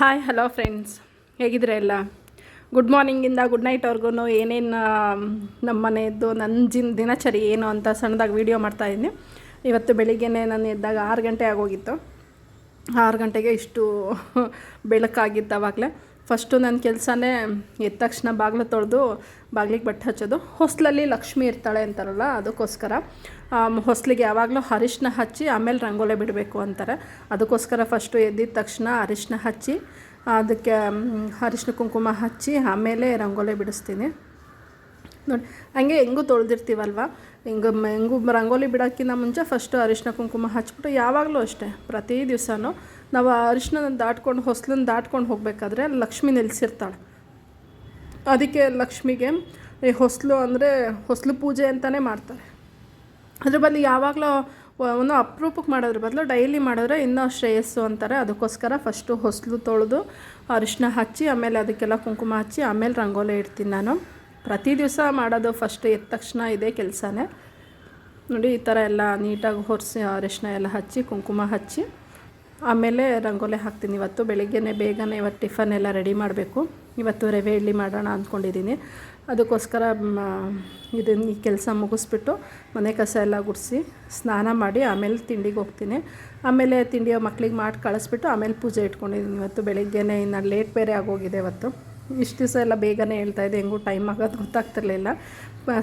Hi hello friends ಹೇಗಿದ್ರೆ ಎಲ್ಲ? Good ಮಾರ್ನಿಂಗಿಂದ good ನೈಟ್ವರೆಗೂ ಏನೇನು ನಮ್ಮ ಮನೆಯದ್ದು ನನ್ನ ಜಿನ್ ದಿನಚರಿ ಏನು ಅಂತ ಸಣ್ಣದಾಗಿ ವೀಡಿಯೋ ಮಾಡ್ತಾಯಿದ್ದೀನಿ ಇವತ್ತು ಬೆಳಿಗ್ಗೆನೇ ನಾನು ಎದ್ದಾಗ ಆರು ಗಂಟೆ ಆಗೋಗಿತ್ತು. ಆರು ಗಂಟೆಗೆ ಇಷ್ಟು ಬೆಳಕಾಗಿತ್ತು ಆವಾಗಲೇ ಫಸ್ಟು ನನ್ನ ಕೆಲಸನೇ ಎದ್ದ ತಕ್ಷಣ ಬಾಗಿಲು ತೊಳೆದು ಬಾಗಿಲಿಗೆ ಬಟ್ಟೆ ಹಚ್ಚೋದು. ಹೊಸ್ಲಲ್ಲಿ ಲಕ್ಷ್ಮಿ ಇರ್ತಾಳೆ ಅಂತಾರಲ್ಲ, ಅದಕ್ಕೋಸ್ಕರ. ಹೊಸ್ಲಿಗೆ ಯಾವಾಗಲೂ ಅರಿಶಿನ ಹಚ್ಚಿ ಆಮೇಲೆ ರಂಗೋಲೆ ಬಿಡಬೇಕು ಅಂತಾರೆ. ಅದಕ್ಕೋಸ್ಕರ ಫಸ್ಟು ಎದ್ದಿದ ತಕ್ಷಣ ಅರಿಶಿನ ಹಚ್ಚಿ, ಅದಕ್ಕೆ ಅರಿಶಿನ ಕುಂಕುಮ ಹಚ್ಚಿ ಆಮೇಲೆ ರಂಗೋಲೆ ಬಿಡಿಸ್ತೀನಿ. ನೋಡಿ, ಹಂಗೆ ಹೆಂಗೂ ತೊಳೆದಿರ್ತೀವಲ್ವ? ಹಿಂಗ ಹೆಂಗೂ ರಂಗೋಲಿ ಬಿಡೋಕ್ಕಿಂತ ಮುಂಚೆ ಫಸ್ಟು ಅರಿಶಿನ ಕುಂಕುಮ ಹಚ್ಬಿಟ್ಟು ಯಾವಾಗಲೂ ಅಷ್ಟೇ, ಪ್ರತಿ ದಿವಸನೂ ನಾವು ಅರಿಶಿನ ದಾಟ್ಕೊಂಡು ಹೊಸ್ಲನ್ನ ದಾಟ್ಕೊಂಡು ಹೋಗಬೇಕಾದ್ರೆ ಲಕ್ಷ್ಮಿ ನೆಲೆಸಿರ್ತಾಳೆ. ಅದಕ್ಕೆ ಲಕ್ಷ್ಮಿಗೆ ಈ ಹೊಸಲು ಅಂದರೆ ಹೊಸಲು ಪೂಜೆ ಅಂತಲೇ ಮಾಡ್ತಾರೆ. ಅದ್ರ ಬದಲು ಯಾವಾಗಲೂ ಒಂದು ಅಪರೂಪಕ್ಕೆ ಮಾಡೋದ್ರ ಬದಲು ಡೈಲಿ ಮಾಡಿದ್ರೆ ಇನ್ನೂ ಶ್ರೇಯಸ್ಸು ಅಂತಾರೆ. ಅದಕ್ಕೋಸ್ಕರ ಫಸ್ಟು ಹೊಸಲು ತೊಳೆದು ಅರಿಶಿನ ಹಚ್ಚಿ, ಆಮೇಲೆ ಅದಕ್ಕೆಲ್ಲ ಕುಂಕುಮ ಹಚ್ಚಿ, ಆಮೇಲೆ ರಂಗೋಲಿ ಇಡ್ತೀನಿ ನಾನು. ಪ್ರತಿ ದಿವಸ ಮಾಡೋದು ಫಸ್ಟ್ ಎದ್ದ ತಕ್ಷಣ ಇದೇ ಕೆಲಸನೇ. ನೋಡಿ, ಈ ಥರ ಎಲ್ಲ ನೀಟಾಗಿ ಹೊರಿಸಿ ಅರಿಶಿನ ಎಲ್ಲ ಹಚ್ಚಿ, ಕುಂಕುಮ ಹಚ್ಚಿ. ಆಮೇಲೆ ರಂಗೋಲೆ ಹಾಕ್ತೀನಿ. ಇವತ್ತು ಬೆಳಿಗ್ಗೆನೇ ಬೇಗನೆ ಇವತ್ತು ಟಿಫನ್ ಎಲ್ಲ ರೆಡಿ ಮಾಡಬೇಕು. ಇವತ್ತು ರವೆ ಇಡ್ಲಿ ಮಾಡೋಣ ಅಂದ್ಕೊಂಡಿದ್ದೀನಿ. ಅದಕ್ಕೋಸ್ಕರ ಇದನ್ನು ಈ ಕೆಲಸ ಮುಗಿಸ್ಬಿಟ್ಟು ಮನೆ ಕಸ ಎಲ್ಲ ಗುಡಿಸಿ ಸ್ನಾನ ಮಾಡಿ ಆಮೇಲೆ ತಿಂಡಿಗೆ ಹೋಗ್ತೀನಿ. ಆಮೇಲೆ ತಿಂಡಿ ಮಕ್ಳಿಗೆ ಮಾಡಿ ಕಳಿಸ್ಬಿಟ್ಟು ಆಮೇಲೆ ಪೂಜೆ ಇಟ್ಕೊಂಡಿದ್ದೀನಿ ಇವತ್ತು ಬೆಳಿಗ್ಗೆನೇ ಇನ್ನು ಲೇಟ್ ಬೇರೆ ಆಗೋಗಿದೆ ಇವತ್ತು. ಇಷ್ಟು ದಿವಸ ಎಲ್ಲ ಬೇಗನೆ ಹೇಳ್ತಾ ಇದೆ. ಹೆಂಗೂ ಟೈಮ್ ಆಗೋದು ಗೊತ್ತಾಗ್ತಿರ್ಲಿಲ್ಲ.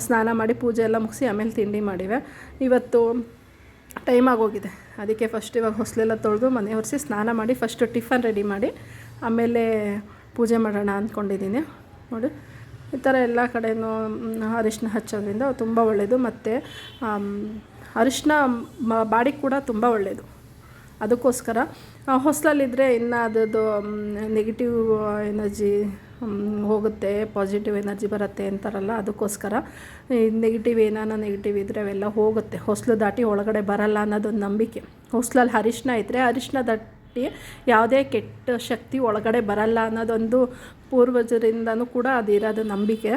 ಸ್ನಾನ ಮಾಡಿ ಪೂಜೆ ಎಲ್ಲ ಮುಗಿಸಿ ಆಮೇಲೆ ತಿಂಡಿ ಮಾಡಿವೆ. ಇವತ್ತು ಟೈಮ್ ಆಗೋಗಿದೆ. ಅದಕ್ಕೆ ಫಸ್ಟ್ ಇವಾಗ ಹೊಸಲೆಲ್ಲ ತೊಳೆದು ಮನೆ ಒರೆಸಿ ಸ್ನಾನ ಮಾಡಿ ಫಸ್ಟು ಟಿಫನ್ ರೆಡಿ ಮಾಡಿ, ಆಮೇಲೆ ಪೂಜೆ ಮಾಡೋಣ ಅಂದ್ಕೊಂಡಿದ್ದೀನಿ. ನೋಡಿ. ಈ ಥರ ಎಲ್ಲ ಕಡೆಯೂ ಅರಿಶಿನ ಹಚ್ಚೋದ್ರಿಂದ ತುಂಬ ಒಳ್ಳೆಯದು ಮತ್ತು ಅರಿಶಿನ ಬಾಡಿಗೆ ಕೂಡ ತುಂಬ ಒಳ್ಳೆಯದು ಅದಕ್ಕೋಸ್ಕರ ಹೊಸ್ಲಲ್ಲಿದ್ದರೆ ಇನ್ನು ಅದರದ್ದು ನೆಗೆಟಿವ್ ಎನರ್ಜಿ ಹೋಗುತ್ತೆ ಪಾಸಿಟಿವ್ ಎನರ್ಜಿ ಬರುತ್ತೆ ಅಂತಾರಲ್ಲ, ಅದಕ್ಕೋಸ್ಕರ ನೆಗೆಟಿವ್ ಏನಾನ ನೆಗೆಟಿವ್ ಇದ್ದರೆ ಅವೆಲ್ಲ ಹೋಗುತ್ತೆ. ಹೊಸ್ಲು ದಾಟಿ ಒಳಗಡೆ ಬರಲ್ಲ ಅನ್ನೋದೊಂದು ನಂಬಿಕೆ. ಹೊಸ್ಲಲ್ಲಿ ಅರಿಶಿನ ಇದ್ದರೆ ಅರಿಶಿನ ದಾಟಿ ಯಾವುದೇ ಕೆಟ್ಟ ಶಕ್ತಿ ಒಳಗಡೆ ಬರಲ್ಲ ಅನ್ನೋದೊಂದು ಪೂರ್ವಜರಿಂದನೂ ಕೂಡ ಅದಿರೋದು ನಂಬಿಕೆ.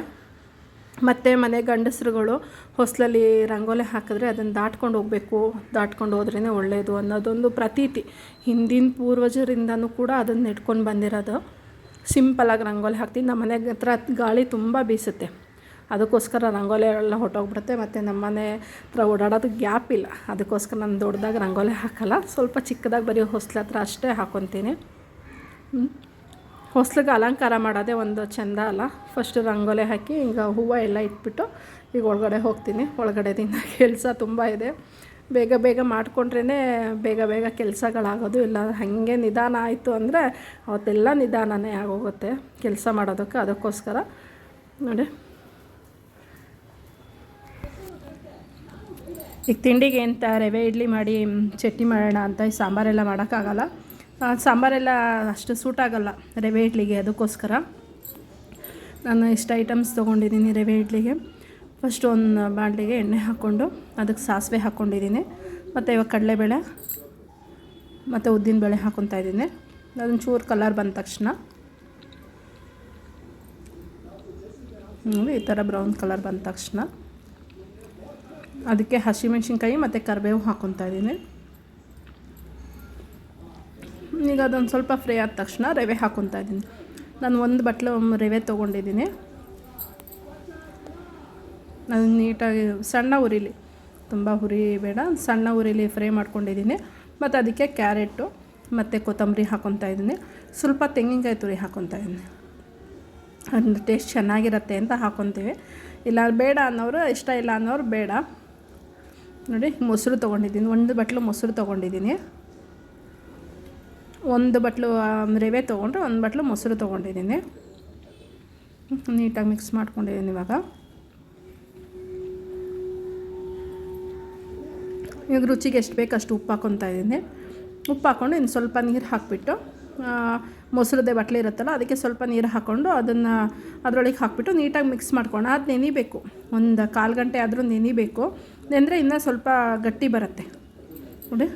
ಮತ್ತು ಮನೆ ಗಂಡಸರುಗಳು ಹೊಸಲಲ್ಲಿ ರಂಗೋಲೆ ಹಾಕಿದ್ರೆ ಅದನ್ನು ದಾಟ್ಕೊಂಡು ಹೋಗಬೇಕು. ದಾಟ್ಕೊಂಡು ಹೋದ್ರೇ ಒಳ್ಳೆಯದು ಅನ್ನೋದೊಂದು ಪ್ರತೀತಿ. ಹಿಂದಿನ ಪೂರ್ವಜರಿಂದನೂ ಕೂಡ ಅದನ್ನು ಇಟ್ಕೊಂಡು ಬಂದಿರೋದು. ಸಿಂಪಲಾಗಿ ರಂಗೋಲಿ ಹಾಕ್ತೀನಿ. ನಮ್ಮ ಮನೆ ಹತ್ರ ಗಾಳಿ ತುಂಬ ಬೀಸುತ್ತೆ. ಅದಕ್ಕೋಸ್ಕರ ರಂಗೋಲಿ ಎಲ್ಲ ಹೊಟ್ಟೋಗ್ಬಿಡುತ್ತೆ ಮತ್ತು ನಮ್ಮ ಮನೆ ಹತ್ರ ಓಡಾಡೋದು ಗ್ಯಾಪ್ ಇಲ್ಲ. ಅದಕ್ಕೋಸ್ಕರ ನಾನು ದೊಡ್ಡದಾಗಿ ರಂಗೋಲಿ ಹಾಕಲ್ಲ. ಸ್ವಲ್ಪ ಚಿಕ್ಕದಾಗಿ ಬರೀ ಹೊಸ್ಲ ಹತ್ರ ಅಷ್ಟೇ ಹಾಕ್ಕೊತೀನಿ ಹೊಸ್ಲಿಗೆ ಅಲಂಕಾರ ಮಾಡೋದೇ ಒಂದು ಚೆಂದ ಅಲ್ಲ. ಫಸ್ಟ್ ರಂಗೋಲೆ ಹಾಕಿ ಈಗ ಹೂವು ಎಲ್ಲ ಇಟ್ಬಿಟ್ಟು ಈಗ ಒಳಗಡೆ ಹೋಗ್ತೀನಿ. ಒಳಗಡೆದಿಂದ ಕೆಲಸ ತುಂಬ ಇದೆ. ಬೇಗ ಬೇಗ ಮಾಡಿಕೊಂಡ್ರೇ ಬೇಗ ಬೇಗ ಕೆಲಸಗಳಾಗೋದು ಇಲ್ಲ. ಹಾಗೆ ನಿಧಾನ ಆಯಿತು ಅಂದರೆ ಅವತ್ತೆಲ್ಲ ನಿಧಾನನೇ ಆಗೋಗುತ್ತೆ ಕೆಲಸ ಮಾಡೋದಕ್ಕೆ ಅದಕ್ಕೋಸ್ಕರ. ನೋಡಿ. ಈಗ ತಿಂಡಿಗೆ ಅಂತ ರವೆ ಇಡ್ಲಿ ಮಾಡಿ, ಚಟ್ನಿ ಮಾಡೋಣ ಅಂತ ಈ ಸಾಂಬಾರೆಲ್ಲ ಮಾಡೋಕ್ಕಾಗಲ್ಲ. ಸಾಂಬಾರೆಲ್ಲ ಅಷ್ಟು ಸೂಟ್ ಆಗೋಲ್ಲ. ರವೆ ಇಡ್ಲಿಗೆ ಅದಕ್ಕೋಸ್ಕರ. ನಾನು ಇಷ್ಟು ಐಟಮ್ಸ್ ತೊಗೊಂಡಿದ್ದೀನಿ ರವೆ ಇಡ್ಲಿಗೆ. ಫಸ್ಟ್ ಒಂದು ಬಾಣಲಿಗೆ ಎಣ್ಣೆ ಹಾಕ್ಕೊಂಡು ಅದಕ್ಕೆ ಸಾಸಿವೆ ಹಾಕ್ಕೊಂಡಿದ್ದೀನಿ. ಮತ್ತು ಇವಾಗ ಕಡಲೆಬೇಳೆ ಮತ್ತು ಉದ್ದಿನಬೇಳೆ ಹಾಕ್ಕೊತಾ ಇದ್ದೀನಿ. ಅದೊಂದು ಚೂರು ಕಲರ್ ಬಂದ ತಕ್ಷಣ. ಈ ಥರ ಬ್ರೌನ್ ಕಲರ್ ಬಂದ ತಕ್ಷಣ. ಅದಕ್ಕೆ ಹಸಿಮೆಣ್ಸಿನ್ಕಾಯಿ ಮತ್ತು ಕರಿಬೇವು ಹಾಕ್ಕೊತಾ ಇದ್ದೀನಿ. ಈಗ ಅದೊಂದು ಸ್ವಲ್ಪ ಫ್ರೈ ಆದ ತಕ್ಷಣ ರವೆ ಹಾಕೊತಾ ಇದ್ದೀನಿ. ನಾನು ಒಂದು ಬಟ್ಲು ರವೆ ತೊಗೊಂಡಿದ್ದೀನಿ. ನಾನು ನೀಟಾಗಿ ಸಣ್ಣ ಉರಿಲಿ, ತುಂಬ ಹುರಿ ಬೇಡ, ಸಣ್ಣ ಉರಿಲಿ ಫ್ರೈ ಮಾಡ್ಕೊಂಡಿದ್ದೀನಿ. ಮತ್ತು ಅದಕ್ಕೆ ಕ್ಯಾರೆಟು ಮತ್ತು ಕೊತ್ತಂಬರಿ ಹಾಕೊತಾ ಇದ್ದೀನಿ. ಸ್ವಲ್ಪ ತೆಂಗಿನಕಾಯಿ ತುರಿ ಹಾಕ್ಕೊತಾ ಇದ್ದೀನಿ. ಅದನ್ನ ಟೇಸ್ಟ್ ಚೆನ್ನಾಗಿರುತ್ತೆ ಅಂತ ಹಾಕೊತೀವಿ. ಇಲ್ಲ, ಬೇಡ ಅನ್ನೋರು, ಇಷ್ಟ ಇಲ್ಲ ಅನ್ನೋರು ಬೇಡ. ನೋಡಿ, ಮೊಸರು ತೊಗೊಂಡಿದ್ದೀನಿ. ಒಂದು ಬಟ್ಲು ಮೊಸರು ತೊಗೊಂಡಿದ್ದೀನಿ. ಒಂದು ಬಟ್ಲು ರವೆ ತೊಗೊಂಡ್ರೆ, ಒಂದು ಬಟ್ಲು ಮೊಸರು ತೊಗೊಂಡಿದ್ದೀನಿ. ನೀಟಾಗಿ ಮಿಕ್ಸ್ ಮಾಡ್ಕೊಂಡಿದ್ದೀನಿ ಇವಾಗ. ಇವಾಗ ರುಚಿಗೆ ಎಷ್ಟು ಬೇಕು ಅಷ್ಟು ಉಪ್ಪು ಹಾಕ್ಕೊತಾ ಇದ್ದೀನಿ. ಉಪ್ಪು ಹಾಕ್ಕೊಂಡು ಇನ್ನು ಸ್ವಲ್ಪ ನೀರು ಹಾಕಿಬಿಟ್ಟು ಮೊಸರದೇ ಬಟ್ಲೆ ಇರುತ್ತಲ್ಲ, ಅದಕ್ಕೆ ಸ್ವಲ್ಪ ನೀರು ಹಾಕ್ಕೊಂಡು ಅದನ್ನು ಅದರೊಳಗೆ ಹಾಕಿಬಿಟ್ಟು ನೀಟಾಗಿ ಮಿಕ್ಸ್ ಮಾಡ್ಕೊಂಡು ಅದು ನೆನಿಬೇಕು. ಒಂದು ಕಾಲು ಗಂಟೆ ಆದರೂ ನೆನಿಬೇಕು. ನೆಂದರೆ ಇನ್ನೂ ಸ್ವಲ್ಪ ಗಟ್ಟಿ ಬರುತ್ತೆ. ನೋಡಿ.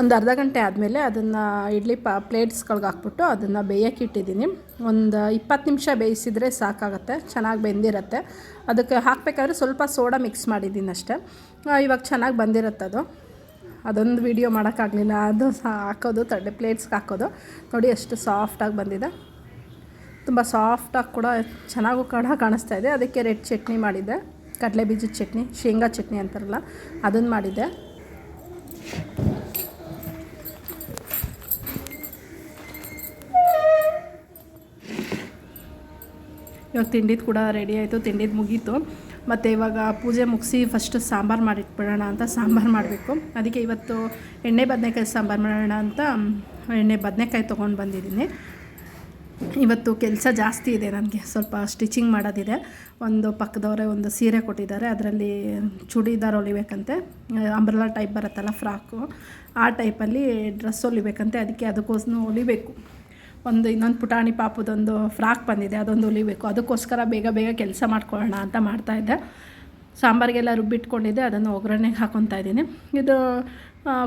ಒಂದು ಅರ್ಧ ಗಂಟೆ ಆದಮೇಲೆ ಅದನ್ನು ಇಡ್ಲಿ ಪ ಪ್ಲೇಟ್ಸ್ಗಳ್ಗೆ ಹಾಕ್ಬಿಟ್ಟು ಅದನ್ನು ಬೇಯಕ್ಕೆ ಇಟ್ಟಿದ್ದೀನಿ. ಒಂದು ಇಪ್ಪತ್ತು ನಿಮಿಷ ಬೇಯಿಸಿದರೆ ಸಾಕಾಗುತ್ತೆ, ಚೆನ್ನಾಗಿ ಬೆಂದಿರುತ್ತೆ. ಅದಕ್ಕೆ ಹಾಕಬೇಕಾದ್ರೆ ಸ್ವಲ್ಪ ಸೋಡಾ ಮಿಕ್ಸ್ ಮಾಡಿದ್ದೀನಿ ಅಷ್ಟೇ. ಇವಾಗ ಚೆನ್ನಾಗಿ ಬಂದಿರುತ್ತೆ ಅದು. ಅದೊಂದು ವಿಡಿಯೋ ಮಾಡೋಕ್ಕಾಗಲಿಲ್ಲ. ಅದು ಸಹ ಹಾಕೋದು, ತಡೆ ಪ್ಲೇಟ್ಸ್ಗೆ ಹಾಕೋದು. ನೋಡಿ ಎಷ್ಟು ಸಾಫ್ಟಾಗಿ ಬಂದಿದೆ. ತುಂಬ ಸಾಫ್ಟಾಗಿ ಕೂಡ ಚೆನ್ನಾಗೂ ಕೂಡ ಕಾಣಿಸ್ತಾ ಇದೆ. ಅದಕ್ಕೆ ರೆಡ್ ಚಟ್ನಿ ಮಾಡಿದ್ದೆ. ಕಡಲೆ ಬೀಜದ ಚಟ್ನಿ, ಶೇಂಗಾ ಚಟ್ನಿ ಅಂತಾರಲ್ಲ ಅದನ್ನು ಮಾಡಿದ್ದೆ. ಇವಾಗ ತಿಂಡಿದು ಕೂಡ ರೆಡಿ ಆಯಿತು, ತಿಂಡಿದು ಮುಗೀತು. ಮತ್ತು ಇವಾಗ ಪೂಜೆ ಮುಗಿಸಿ ಫಸ್ಟ್ ಸಾಂಬಾರು ಮಾಡಿಟ್ಬಿಡೋಣ ಅಂತ ಸಾಂಬಾರು ಮಾಡಬೇಕು. ಅದಕ್ಕೆ ಇವತ್ತು ಎಣ್ಣೆ ಬದನೆಕಾಯಿ ಸಾಂಬಾರು ಮಾಡೋಣ ಅಂತ ಎಣ್ಣೆ ಬದನೆಕಾಯಿ ತೊಗೊಂಡು ಬಂದಿದ್ದೀನಿ. ಇವತ್ತು ಕೆಲಸ ಜಾಸ್ತಿ ಇದೆ ನನಗೆ, ಸ್ವಲ್ಪ ಸ್ಟಿಚಿಂಗ್ ಮಾಡೋದಿದೆ. ಒಂದು ಪಕ್ಕದವರೇ ಒಂದು ಸೀರೆ ಕೊಟ್ಟಿದ್ದಾರೆ, ಅದರಲ್ಲಿ ಚೂಡಿದಾರ್ ಹೊಲಿಬೇಕಂತೆ. ಅಂಬ್ರಲಾ ಟೈಪ್ ಬರುತ್ತಲ್ಲ ಫ್ರಾಕು ಆ ಟೈಪಲ್ಲಿ ಡ್ರೆಸ್ ಹೊಲಿಬೇಕಂತೆ, ಅದಕ್ಕೆ ಅದಕ್ಕೋಸ್ಕರ ಹೊಲಿಬೇಕು. ಒಂದು ಇನ್ನೊಂದು ಪುಟಾಣಿ ಪಾಪದೊಂದು ಫ್ರಾಕ್ ಬಂದಿದೆ, ಅದೊಂದು ಹೊಲಿಬೇಕು ಅದಕ್ಕೋಸ್ಕರ ಬೇಗ ಬೇಗ ಕೆಲಸ ಮಾಡ್ಕೊಳ್ಳೋಣ ಅಂತ ಮಾಡ್ತಾಯಿದ್ದೆ ಸಾಂಬಾರಿಗೆಲ್ಲ ರುಬ್ಬಿಟ್ಕೊಂಡಿದ್ದೆ, ಅದನ್ನು ಒಗ್ಗರಣೆಗೆ ಹಾಕೊತಾ ಇದ್ದೀನಿ. ಇದು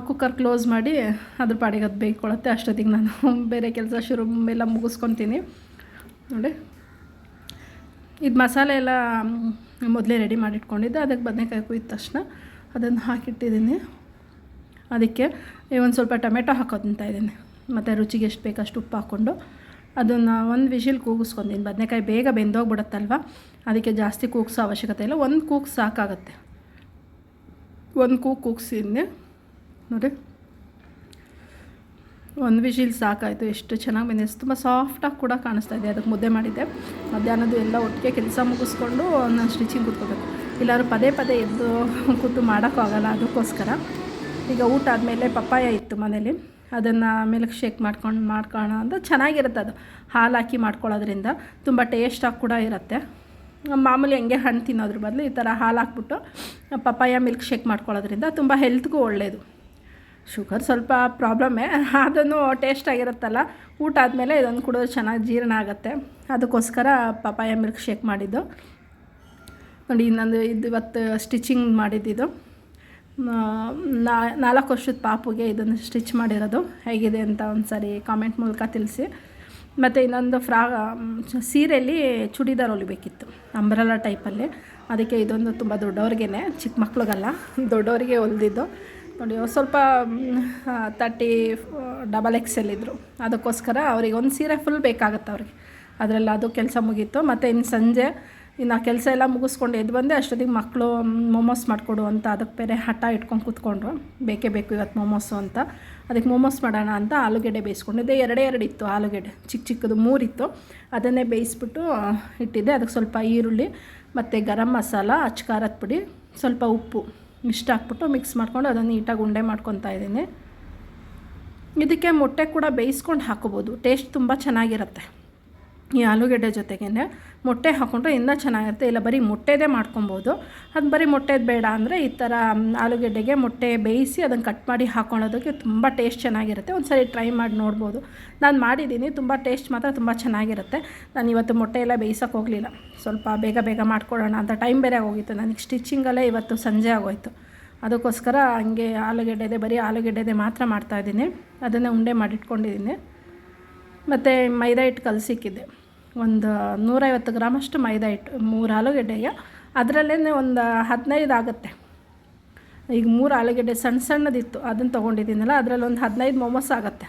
ಕುಕ್ಕರ್ ಕ್ಲೋಸ್ ಮಾಡಿ ಅದ್ರ ಪಾಡಿಗೆ ಅದು ಬೇಯ್ಕೊಳ್ಳುತ್ತೆ ಅಷ್ಟೊತ್ತಿಗೆ ನಾನು ಬೇರೆ ಕೆಲಸ ಶುರು ಎಲ್ಲ ಮುಗಿಸ್ಕೊತೀನಿ. ನೋಡಿ. ಇದು ಮಸಾಲೆ ಎಲ್ಲ ಮೊದಲೇ ರೆಡಿ ಮಾಡಿಟ್ಕೊಂಡಿದ್ದೆ. ಅದಕ್ಕೆ ಬದನೆಕಾಯಿ ಕುಯ್ದ ತಕ್ಷಣ ಅದನ್ನು ಹಾಕಿಟ್ಟಿದ್ದೀನಿ. ಅದಕ್ಕೆ ಒಂದು ಸ್ವಲ್ಪ ಟೊಮೆಟೊ ಹಾಕೋದಂತ ಇದ್ದೀನಿ. ಮತ್ತು ರುಚಿಗೆ ಎಷ್ಟು ಬೇಕು ಅಷ್ಟು ಉಪ್ಪು ಹಾಕ್ಕೊಂಡು ಅದನ್ನು ಒಂದು ವಿಷಿಲ್ ಕೂಗಿಸ್ಕೊಂತೀನಿ ಬದನೆಕಾಯಿ ಬೇಗ ಬೆಂದೋಗ್ಬಿಡುತ್ತಲ್ವ? ಅದಕ್ಕೆ ಜಾಸ್ತಿ ಕೂಗ್ಸೋ ಅವಶ್ಯಕತೆ ಇಲ್ಲ. ಒಂದು ಕೂಗ್ ಸಾಕಾಗತ್ತೆ. ಒಂದು ಕೂಗ್ ಕೂಗ್ಸಿದ್ದೆ ನೋಡಿ. ಒಂದು ವಿಷಿಲ್ ಸಾಕಾಯಿತು. ಎಷ್ಟು ಚೆನ್ನಾಗಿ ಬಂದಿದೆ. ತುಂಬ ಸಾಫ್ಟಾಗಿ ಕೂಡ ಕಾಣಿಸ್ತಾ ಇದೆ. ಅದಕ್ಕೆ ಮುದ್ದೆ ಮಾಡಿದ್ದೆ. ಮಧ್ಯಾಹ್ನದ್ದು ಎಲ್ಲ ಒಟ್ಟಿಗೆ ಕೆಲಸ ಮುಗಿಸ್ಕೊಂಡು ನಾನು ಸ್ಟಿಚಿಂಗ್ ಕೂತ್ಕೋಬೇಕು. ಇಲ್ಲಾದ್ರೂ ಪದೇ ಪದೇ ಎದ್ದು ಕೂತು ಮಾಡೋಕ್ಕಾಗಲ್ಲ ಅದಕ್ಕೋಸ್ಕರ. ಈಗ ಊಟ ಆದಮೇಲೆ ಪಪ್ಪಾಯ ಇತ್ತು ಮನೇಲಿ. ಅದನ್ನು ಮಿಲ್ಕ್ ಶೇಕ್ ಮಾಡ್ಕೊಂಡು ಮಾಡ್ಕೊಳ್ಳೋಣ ಅಂತ ಚೆನ್ನಾಗಿರುತ್ತೆ ಅದು. ಹಾಲು ಹಾಕಿ ಮಾಡ್ಕೊಳ್ಳೋದ್ರಿಂದ ತುಂಬ ಟೇಸ್ಟಾಗಿ ಕೂಡ ಇರುತ್ತೆ. ಮಾಮೂಲಿ ಹಂಗೆ ಹಣ್ಣು ತಿನ್ನೋದ್ರ ಬದಲು ಈ ಥರ ಹಾಲು ಹಾಕ್ಬಿಟ್ಟು ಪಪ್ಪಾಯ ಮಿಲ್ಕ್ ಶೇಕ್ ಮಾಡ್ಕೊಳ್ಳೋದ್ರಿಂದ ತುಂಬ ಹೆಲ್ತ್ಗೂ ಒಳ್ಳೆಯದು ಶುಗರ್ ಸ್ವಲ್ಪ ಪ್ರಾಬ್ಲಮ್ಮೇ. ಅದನ್ನು ಟೇಸ್ಟಾಗಿರುತ್ತಲ್ಲ ಊಟ ಆದಮೇಲೆ ಇದೊಂದು ಕುಡಿದ್ರೆ ಚೆನ್ನಾಗಿ ಜೀರ್ಣ ಆಗುತ್ತೆ. ಅದಕ್ಕೋಸ್ಕರ ಪಪ್ಪಾಯ ಮಿಲ್ಕ್ ಶೇಕ್ ಮಾಡಿದ್ದು. ನೋಡಿ, ಇನ್ನೊಂದು ಇದು ಇವತ್ತು ಸ್ಟಿಚಿಂಗ್ ಮಾಡಿದ್ದಿದ್ದು ನಾಲ್ಕು ವರ್ಷದ ಪಾಪುಗೆ ಇದನ್ನು ಸ್ಟಿಚ್ ಮಾಡಿರೋದು. ಹೇಗಿದೆ ಅಂತ ಒಂದು ಸಾರಿ ಕಾಮೆಂಟ್ ಮೂಲಕ ತಿಳಿಸಿ. ಮತ್ತು ಇನ್ನೊಂದು ಫ್ರಾ ಸೀರೆಯಲ್ಲಿ ಚೂಡಿದಾರ್ ಹೊಲಿಬೇಕಿತ್ತು ಅಂಬ್ರಲ ಟೈಪಲ್ಲಿ ಅದಕ್ಕೆ ಇದೊಂದು ತುಂಬ ದೊಡ್ಡವ್ರಿಗೇ ಚಿಕ್ಕ ಮಕ್ಳಿಗಲ್ಲ, ದೊಡ್ಡವರಿಗೆ ಹೊಲಿದಿದ್ದು. ನೋಡಿ ಸ್ವಲ್ಪ ತರ್ಟಿ ಡಬಲ್ ಎಕ್ಸೆಲ್ ಇದ್ದರು ಅದಕ್ಕೋಸ್ಕರ ಅವ್ರಿಗೆ ಒಂದು ಸೀರೆ ಫುಲ್ ಬೇಕಾಗುತ್ತೆ ಅವ್ರಿಗೆ. ಅದರಲ್ಲಿ ಅದು ಕೆಲಸ ಮುಗೀತು. ಮತ್ತು ಇನ್ನು ಸಂಜೆ ಇನ್ನು ಕೆಲಸ ಎಲ್ಲ ಮುಗಿಸ್ಕೊಂಡು ಎದ್ದು ಬಂದೆ, ಅಷ್ಟೊತ್ತಿಗೆ ಮಕ್ಕಳು ಮೊಮೋಸ್ ಮಾಡಿಕೊಡು ಅಂತ ಅದಕ್ಕೆ ಬೇರೆ ಹಠ ಇಟ್ಕೊಂಡು ಕೂತ್ಕೊಂಡ್ರು. ಬೇಕೇ ಬೇಕು ಇವತ್ತು ಮೊಮೋಸು ಅಂತ. ಅದಕ್ಕೆ ಮೊಮೋಸ್ ಮಾಡೋಣ ಅಂತ ಆಲೂಗೆಡ್ಡೆ ಬೇಯಿಸ್ಕೊಂಡಿದ್ದೆ. ಎರಡೇ ಎರಡು ಇತ್ತು ಆಲೂಗೆಡ್ಡೆ, ಚಿಕ್ಕ ಚಿಕ್ಕದು ಮೂರಿತ್ತು. ಅದನ್ನೇ ಬೇಯಿಸ್ಬಿಟ್ಟು ಇಟ್ಟಿದ್ದೆ. ಅದಕ್ಕೆ ಸ್ವಲ್ಪ ಈರುಳ್ಳಿ ಮತ್ತು ಗರಂ ಮಸಾಲ, ಅಚ್ಚ ಖಾರದ ಪುಡಿ, ಸ್ವಲ್ಪ ಉಪ್ಪು ಇಷ್ಟ ಹಾಕ್ಬಿಟ್ಟು ಮಿಕ್ಸ್ ಮಾಡ್ಕೊಂಡು ಅದನ್ನು ನೀಟಾಗಿ ಉಂಡೆ ಮಾಡ್ಕೊತಾ ಇದ್ದೀನಿ. ಇದಕ್ಕೆ ಮೊಟ್ಟೆ ಕೂಡ ಬೇಯಿಸ್ಕೊಂಡು ಹಾಕೋಬೋದು ಟೇಸ್ಟ್ ತುಂಬ ಚೆನ್ನಾಗಿರುತ್ತೆ. ಈ ಆಲೂಗಡ್ಡೆ ಜೊತೆಗೇ ಮೊಟ್ಟೆ ಹಾಕ್ಕೊಂಡ್ರೆ ಇನ್ನೂ ಚೆನ್ನಾಗಿರುತ್ತೆ. ಇಲ್ಲ, ಬರೀ ಮೊಟ್ಟೆದೇ ಮಾಡ್ಕೊಬೋದು. ಅದು ಬರೀ ಮೊಟ್ಟೆದು ಬೇಡ ಅಂದರೆ ಈ ಥರ ಆಲೂಗೆಡ್ಡೆಗೆ ಮೊಟ್ಟೆ ಬೇಯಿಸಿ ಅದನ್ನು ಕಟ್ ಮಾಡಿ ಹಾಕ್ಕೊಳ್ಳೋದಕ್ಕೆ ತುಂಬ ಟೇಸ್ಟ್ ಚೆನ್ನಾಗಿರುತ್ತೆ. ಒಂದು ಸರಿ ಟ್ರೈ ಮಾಡಿ ನೋಡ್ಬೋದು. ನಾನು ಮಾಡಿದ್ದೀನಿ, ತುಂಬ ಟೇಸ್ಟ್ ಮಾತ್ರ ತುಂಬ ಚೆನ್ನಾಗಿರುತ್ತೆ. ನಾನು ಇವತ್ತು ಮೊಟ್ಟೆ ಎಲ್ಲ ಬೇಯಿಸೋಕೆ ಹೋಗಲಿಲ್ಲ. ಸ್ವಲ್ಪ ಬೇಗ ಬೇಗ ಮಾಡ್ಕೊಳ್ಳೋಣ ಅಂತ ಟೈಮ್ ಬೇರೆ ಹೋಗಿತ್ತು ನನಗೆ ಸ್ಟಿಚಿಂಗಲ್ಲೇ ಇವತ್ತು ಸಂಜೆ ಆಗೋಯಿತು. ಅದಕ್ಕೋಸ್ಕರ ಹಂಗೆ ಆಲೂಗಡ್ಡೆದೇ, ಬರೀ ಆಲೂಗಡ್ಡೆದೇ ಮಾತ್ರ ಮಾಡ್ತಾಯಿದ್ದೀನಿ ಅದನ್ನೇ ಉಂಡೆ ಮಾಡಿಟ್ಕೊಂಡಿದ್ದೀನಿ. ಮತ್ತು ಮೈದಾ ಹಿಟ್ಟು ಕಲಸಿಕ್ಕಿದ್ದೆ. ಒಂದು ನೂರೈವತ್ತು ಗ್ರಾಮಷ್ಟು ಮೈದಾ ಹಿಟ್ಟು, ಮೂರು ಆಲೂಗಡ್ಡೆಯ ಅದರಲ್ಲೇ ಒಂದು ಹದಿನೈದು ಆಗುತ್ತೆ. ಈಗ ಮೂರು ಆಲೂಗಡ್ಡೆ ಸಣ್ಣ ಸಣ್ಣದಿತ್ತು, ಅದನ್ನು ತೊಗೊಂಡಿದ್ದೀನಲ್ಲ, ಅದರಲ್ಲಿ ಒಂದು ಹದಿನೈದು ಮೊಮೋಸ್ ಆಗುತ್ತೆ.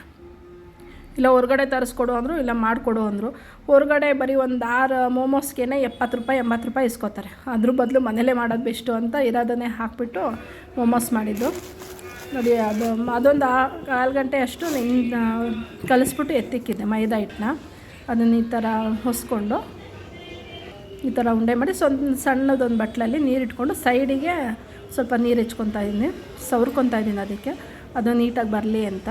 ಇಲ್ಲ ಹೊರ್ಗಡೆ ತರಿಸ್ಕೊಡು ಅಂದರು, ಇಲ್ಲ ಮಾಡಿಕೊಡು ಅಂದರು. ಹೊರಗಡೆ ಬರೀ ಒಂದು ಆರು ಮೋಮೋಸ್ಗೆ ಎಪ್ಪತ್ತು ರೂಪಾಯಿ, ಎಂಬತ್ತು ರೂಪಾಯಿ ಇಸ್ಕೋತಾರೆ. ಅದ್ರ ಬದಲು ಮನೇಲೇ ಮಾಡೋದು ಬೆಸ್ಟು ಅಂತ ಇರೋದನ್ನೇ ಹಾಕಿಬಿಟ್ಟು ಮೋಮೋಸ್ ಮಾಡಿದ್ದು. ನೋಡಿ, ಅದು, ಅದೊಂದು ಕಾಲು ಗಂಟೆ ಅಷ್ಟು ಕಲಿಸ್ಬಿಟ್ಟು ಎತ್ತಿಕ್ಕಿದ್ದೆ ಮೈದಾ ಹಿಟ್ಟನ್ನ. ಅದನ್ನು ಈ ಥರ ಹೊಸ್ಕೊಂಡು ಈ ಥರ ಉಂಡೆ ಮಾಡಿ ಸ್ವಲ್ಪ ಸಣ್ಣದೊಂದು ಬಟ್ಲಲ್ಲಿ ನೀರಿಟ್ಕೊಂಡು ಸೈಡಿಗೆ ಸ್ವಲ್ಪ ನೀರು ಹೆಚ್ಕೊತಾ ಇದ್ದೀನಿ, ಸವ್ರ್ಕೊತಾ ಇದ್ದೀನಿ ಅದಕ್ಕೆ. ಅದು ನೀಟಾಗಿ ಬರಲಿ ಅಂತ.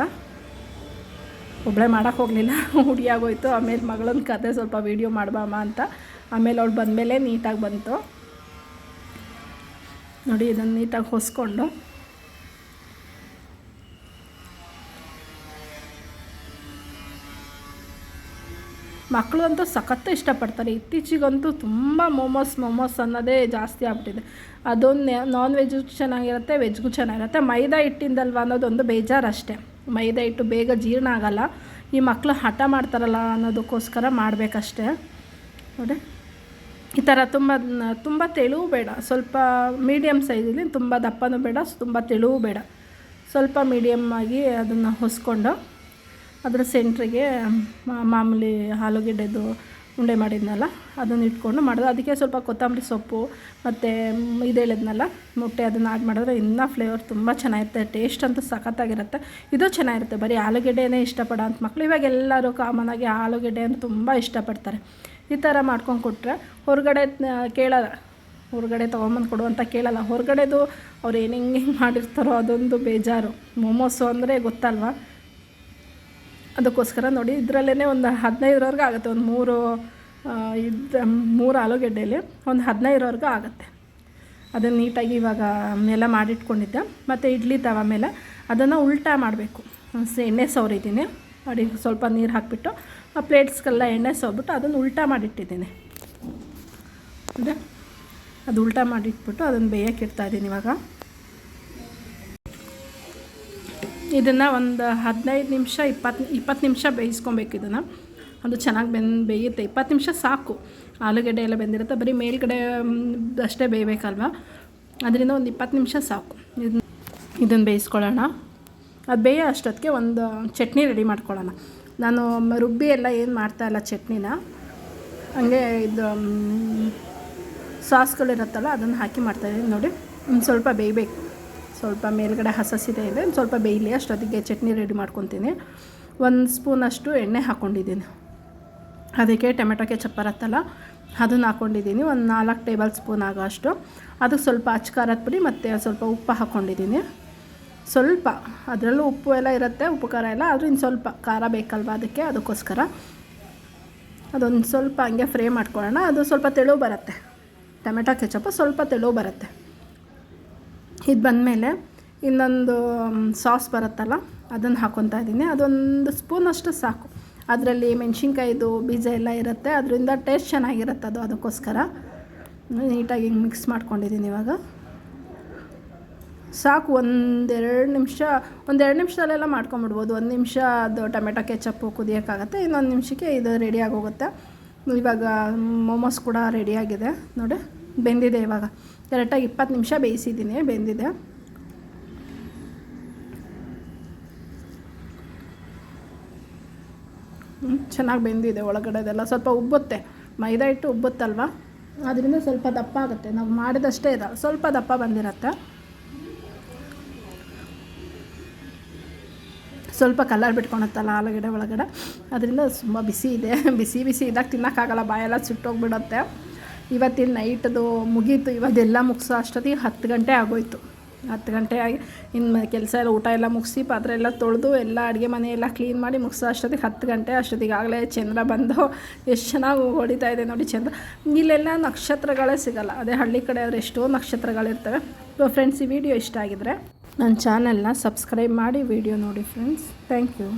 ಒಬ್ಬಳೆ ಮಾಡೋಕೆ ಹೋಗಲಿಲ್ಲ ಹುಡಿಯಾಗೋಯ್ತು ಆಮೇಲೆ ಮಗಳನ್ನ ಕತೆ ಸ್ವಲ್ಪ ವೀಡಿಯೋ ಮಾಡಬಾಮ ಅಂತ. ಆಮೇಲೆ ಅವಳು ಬಂದಮೇಲೆ ನೀಟಾಗಿ ಬಂತು. ನೋಡಿ ಇದನ್ನು ನೀಟಾಗಿ ಹೊಸ್ಕೊಂಡು. ಮಕ್ಕಳು ಅಂತೂ ಸಖತ್ತು ಇಷ್ಟಪಡ್ತಾರೆ. ಇತ್ತೀಚಿಗಂತೂ ತುಂಬ ಮೊಮೋಸ್, ಮೋಮೋಸ್ ಅನ್ನೋದೇ ಜಾಸ್ತಿ ಆಗ್ಬಿಟ್ಟಿದೆ. ಅದೊಂದು ನಾನ್ ವೆಜ್ಜು ಚೆನ್ನಾಗಿರುತ್ತೆ ವೆಜ್ಗೂ ಚೆನ್ನಾಗಿರುತ್ತೆ. ಮೈದಾ ಹಿಟ್ಟಿಂದಲ್ವ ಅನ್ನೋದೊಂದು ಬೇಜಾರು ಅಷ್ಟೇ ಮೈದಾ ಹಿಟ್ಟು ಬೇಗ ಜೀರ್ಣ ಆಗಲ್ಲ. ಈ ಮಕ್ಕಳು ಹಠ ಮಾಡ್ತಾರಲ್ಲ ಅನ್ನೋದಕ್ಕೋಸ್ಕರ ಮಾಡಬೇಕಷ್ಟೇ. ನೋಡಿ. ಈ ಥರ ತುಂಬ ತುಂಬ ತೆಳುವು ಬೇಡ. ಸ್ವಲ್ಪ ಮೀಡಿಯಮ್ ಸೈಜಲ್ಲಿ ತುಂಬ ದಪ್ಪನೂ ಬೇಡ, ತುಂಬ ತೆಳುವು ಬೇಡ. ಸ್ವಲ್ಪ ಮೀಡಿಯಮ್ ಆಗಿ ಅದನ್ನು ಹೊಸ್ಕೊಂಡು ಅದರ ಸೆಂಟ್ರಿಗೆ ಮಾಮೂಲಿ ಆಲೂಗೆಡ್ಡೆದು ಉಂಡೆ ಮಾಡಿದ್ನಲ್ಲ, ಅದನ್ನು ಇಟ್ಕೊಂಡು ಮಾಡೋದು. ಅದಕ್ಕೆ ಸ್ವಲ್ಪ ಕೊತ್ತಂಬರಿ ಸೊಪ್ಪು ಮತ್ತು ಇದು ಹೇಳಿದ್ನಲ್ಲ, ಮೊಟ್ಟೆ ಅದನ್ನು ಆ್ಯಡ್ ಮಾಡಿದ್ರೆ ಇನ್ನೂ ಫ್ಲೇವರ್ ತುಂಬ ಚೆನ್ನಾಗಿರುತ್ತೆ ಟೇಸ್ಟ್ ಅಂತೂ ಸಖತ್ತಾಗಿರುತ್ತೆ. ಇದು ಚೆನ್ನಾಗಿರುತ್ತೆ. ಬರೀ ಆಲೂಗೆಡ್ಡೆನೇ ಇಷ್ಟಪಡೋ ಅಂತ ಮಕ್ಕಳು ಇವಾಗ ಎಲ್ಲರೂ ಕಾಮನಾಗಿ ಆಲೂಗೆಡ್ಡೆ ಅಂತ ತುಂಬ ಇಷ್ಟಪಡ್ತಾರೆ. ಈ ಥರ ಮಾಡ್ಕೊಂಡು ಕೊಟ್ಟರೆ ಹೊರಗಡೆ ಕೇಳಲ್ಲ. ಹೊರಗಡೆ ತೊಗೊಂಬಂದು ಕೊಡು ಅಂತ ಕೇಳಲ್ಲ. ಹೊರಗಡೆದು ಅವ್ರು ಏನು ಹಿಂಗೆ ಮಾಡಿರ್ತಾರೋ ಅದೊಂದು ಬೇಜಾರು. ಮೋಮೋಸು ಅಂದರೆ ಗೊತ್ತಲ್ವಾ? ಅದಕ್ಕೋಸ್ಕರ ನೋಡಿ ಇದರಲ್ಲೇ ಒಂದು ಹದಿನೈದರವರೆಗೂ ಆಗುತ್ತೆ. ಒಂದು ಮೂರು ಇದು, ಮೂರು ಆಲೂಗೆಡ್ಡೆಯಲ್ಲಿ ಒಂದು ಹದಿನೈದರವರೆಗೂ ಆಗುತ್ತೆ. ಅದನ್ನು ನೀಟಾಗಿ ಇವಾಗ ಎಲ್ಲ ಮಾಡಿಟ್ಕೊಂಡಿದ್ದೆ. ಮತ್ತು ಇಡ್ಲಿ ತವ ಮೇಲೆ ಅದನ್ನು ಉಲ್ಟಾ ಮಾಡಬೇಕು. ಎಣ್ಣೆ ಸವರಿದ್ದೀನಿ. ಅಡಿಗೆ ಸ್ವಲ್ಪ ನೀರು ಹಾಕಿಬಿಟ್ಟು, ಆ ಪ್ಲೇಟ್ಸ್ಗೆಲ್ಲ ಎಣ್ಣೆ ಸವ್ಬಿಟ್ಟು ಅದನ್ನು ಉಲ್ಟಾ ಮಾಡಿಟ್ಟಿದ್ದೀನಿ. ಅದೇ ಅದು ಉಲ್ಟಾ ಮಾಡಿಟ್ಬಿಟ್ಟು ಅದನ್ನು ಬೇಯಕ್ಕೆ ಇಡ್ತಾ ಇದ್ದೀನಿ ಇವಾಗ. ಇದನ್ನು ಒಂದು ಹದಿನೈದು ನಿಮಿಷ, ಇಪ್ಪತ್ತು ಇಪ್ಪತ್ತು ನಿಮಿಷ ಬೇಯಿಸ್ಕೊಬೇಕು ಇದನ್ನು. ಅದು ಚೆನ್ನಾಗಿ ಬೆಂದು ಬೇಯುತ್ತೆ. ಇಪ್ಪತ್ತು ನಿಮಿಷ ಸಾಕು. ಆಲೂಗಡ್ಡೆ ಎಲ್ಲ ಬೆಂದಿರುತ್ತೆ. ಬರೀ ಮೇಲ್ಗಡೆ ಅಷ್ಟೇ ಬೇಯಬೇಕಲ್ವಾ ಅದರಿಂದ ಒಂದು ಇಪ್ಪತ್ತು ನಿಮಿಷ ಸಾಕು. ಇದನ್ನ ಇದನ್ನು ಬೇಯಿಸ್ಕೊಳ್ಳೋಣ. ಅದು ಬೇಯೋ ಅಷ್ಟೊತ್ತಿಗೆ ಒಂದು ಚಟ್ನಿ ರೆಡಿ ಮಾಡ್ಕೊಳ್ಳೋಣ. ನಾನು ರುಬ್ಬಿ ಎಲ್ಲ ಏನು ಮಾಡ್ತಾ ಇಲ್ಲ ಚಟ್ನಿನ, ಹಂಗೆ ಇದು ಸಾಸ್ಗಳಿರುತ್ತಲ್ಲ, ಅದನ್ನು ಹಾಕಿ ಮಾಡ್ತಾಯಿದ್ದೀನಿ ನೋಡಿ. ಒಂದು ಸ್ವಲ್ಪ ಬೇಯಬೇಕು. ಸ್ವಲ್ಪ ಮೇಲ್ಗಡೆ ಹಸಸಿದೆ ಇದೆ. ಸ್ವಲ್ಪ ಬೇಯಲಿ, ಅಷ್ಟೊತ್ತಿಗೆ ಚಟ್ನಿ ರೆಡಿ ಮಾಡ್ಕೊತೀನಿ. ಒಂದು ಸ್ಪೂನಷ್ಟು ಎಣ್ಣೆ ಹಾಕ್ಕೊಂಡಿದ್ದೀನಿ ಅದಕ್ಕೆ ಟೊಮೆಟೊ ಕೆಚಪ್ ಬರುತ್ತಲ್ಲ ಅದನ್ನು ಹಾಕ್ಕೊಂಡಿದ್ದೀನಿ ಒಂದು ನಾಲ್ಕು ಟೇಬಲ್ ಸ್ಪೂನ್ ಆಗೋ ಅಷ್ಟು ಅದಕ್ಕೆ ಸ್ವಲ್ಪ ಅಚ್ಚ ಖಾರದ ಪುಡಿ ಮತ್ತು ಸ್ವಲ್ಪ ಉಪ್ಪು ಹಾಕ್ಕೊಂಡಿದ್ದೀನಿ ಸ್ವಲ್ಪ, ಅದರಲ್ಲೂ ಉಪ್ಪು ಎಲ್ಲ ಇರುತ್ತೆ, ಉಪ್ಪು ಖಾರ ಎಲ್ಲ ಆದರೂ ಇನ್ನು ಸ್ವಲ್ಪ ಖಾರ ಬೇಕಲ್ವ ಅದಕ್ಕೆ, ಅದಕ್ಕೋಸ್ಕರ. ಅದೊಂದು ಸ್ವಲ್ಪ ಹಂಗೆ ಫ್ರೈ ಮಾಡ್ಕೊಳ್ಳೋಣ. ಅದು ಸ್ವಲ್ಪ ತೆಳು ಬರುತ್ತೆ. ಟೊಮೆಟೊ ಕೆಚಪ್ಪು ಸ್ವಲ್ಪ ತೆಳು ಬರುತ್ತೆ. ಇದು ಬಂದಮೇಲೆ ಇನ್ನೊಂದು ಸಾಸ್ ಬರುತ್ತಲ್ಲ, ಅದನ್ನು ಹಾಕ್ಕೊತಾ ಇದ್ದೀನಿ. ಅದೊಂದು ಸ್ಪೂನಷ್ಟು ಸಾಕು. ಅದರಲ್ಲಿ ಮೆಣಸಿನ್ಕಾಯಿದು, ಬೀಜ ಎಲ್ಲ ಇರುತ್ತೆ. ಅದರಿಂದ ಟೇಸ್ಟ್ ಚೆನ್ನಾಗಿರುತ್ತೆ ಅದು, ಅದಕ್ಕೋಸ್ಕರ. ನೀಟಾಗಿ ಹಿಂಗೆ ಮಿಕ್ಸ್ ಮಾಡ್ಕೊಂಡಿದ್ದೀನಿ ಇವಾಗ. ಸಾಕು, ಒಂದೆರಡು ನಿಮಿಷ, ಒಂದೆರಡು ನಿಮಿಷದಲ್ಲೆಲ್ಲ ಮಾಡ್ಕೊಂಬಿಡ್ಬೋದು. ಒಂದು ನಿಮಿಷ ಅದು ಟೊಮೆಟೊ ಕೆಚಪ್ಪು ಕುದಿಯೋಕ್ಕಾಗತ್ತೆ, ಇನ್ನೊಂದು ನಿಮಿಷಕ್ಕೆ ಇದು ರೆಡಿ ಆಗೋಗುತ್ತೆ. ಇವಾಗ ಮೊಮೋಸ್ ಕೂಡ ರೆಡಿಯಾಗಿದೆ ನೋಡಿ, ಬೆಂದಿದೆ ಇವಾಗ. ಕರೆಕ್ಟಾಗಿ ಇಪ್ಪತ್ತು ನಿಮಿಷ ಬೇಯಿಸಿದ್ದೀನಿ, ಬೆಂದಿದೆ. ಚೆನ್ನಾಗಿ ಬೆಂದಿದೆ ಒಳಗಡೆದೆಲ್ಲ ಸ್ವಲ್ಪ ಉಬ್ಬುತ್ತೆ, ಮೈದಾ ಹಿಟ್ಟು ಉಬ್ಬುತ್ತಲ್ವ? ಅದರಿಂದ ಸ್ವಲ್ಪ ದಪ್ಪ ಆಗುತ್ತೆ. ನಾವು ಮಾಡಿದಷ್ಟೇ ಇದೆ. ಸ್ವಲ್ಪ ದಪ್ಪ ಬಂದಿರತ್ತೆ. ಸ್ವಲ್ಪ ಕಲರ್ ಬಿಟ್ಕೊಳತ್ತಲ್ಲ ಆಲೂಗಡ್ಡೆ ಒಳಗಡೆ. ಅದರಿಂದ ತುಂಬ ಬಿಸಿ ಇದೆ. ಬಿಸಿ ಬಿಸಿ ಇದ್ದಾಗ ತಿನ್ನೋಕ್ಕಾಗಲ್ಲ. ಬಾಯೆಲ್ಲ ಸುಟ್ಟೋಗ್ಬಿಡುತ್ತೆ. ಇವತ್ತಿನ ನೈಟದು ಮುಗೀತು ಇವತ್ತೆಲ್ಲ ಮುಗಿಸೋ ಅಷ್ಟೊತ್ತಿಗೆ ಹತ್ತು ಗಂಟೆ ಆಗೋಯ್ತು. ಹತ್ತು ಗಂಟೆ ಆಗಿ ಇನ್ನು ಕೆಲಸ ಎಲ್ಲ ಊಟ ಎಲ್ಲ ಮುಗಿಸಿ, ಪಾತ್ರೆ ಎಲ್ಲ ತೊಳೆದು, ಎಲ್ಲ ಅಡುಗೆ ಮನೆ ಎಲ್ಲ ಕ್ಲೀನ್ ಮಾಡಿ ಮುಗಿಸೋ ಅಷ್ಟೊತ್ತಿಗೆ ಹತ್ತು ಗಂಟೆ, ಅಷ್ಟೊತ್ತಿಗೆ ಆಗಲೇ ಚಂದ್ರ ಬಂದು ಎಷ್ಟು ಚೆನ್ನಾಗಿ ಹೊಡಿತಾ ಇದೆ ನೋಡಿ ಚಂದ್ರ. ಇಲ್ಲೆಲ್ಲ ನಕ್ಷತ್ರಗಳೇ ಸಿಗಲ್ಲ, ಅದೇ ಹಳ್ಳಿ ಕಡೆ ಆದರೆ ಎಷ್ಟೋ ನಕ್ಷತ್ರಗಳಿರ್ತವೆ ಫ್ರೆಂಡ್ಸ್ ಈ ವಿಡಿಯೋ ಇಷ್ಟ ಆಗಿದ್ರೆ ನನ್ನ ಚಾನೆಲ್ನ ಸಬ್ಸ್ಕ್ರೈಬ್ ಮಾಡಿ ವಿಡಿಯೋ ನೋಡಿ ಫ್ರೆಂಡ್ಸ್ ಥ್ಯಾಂಕ್ ಯು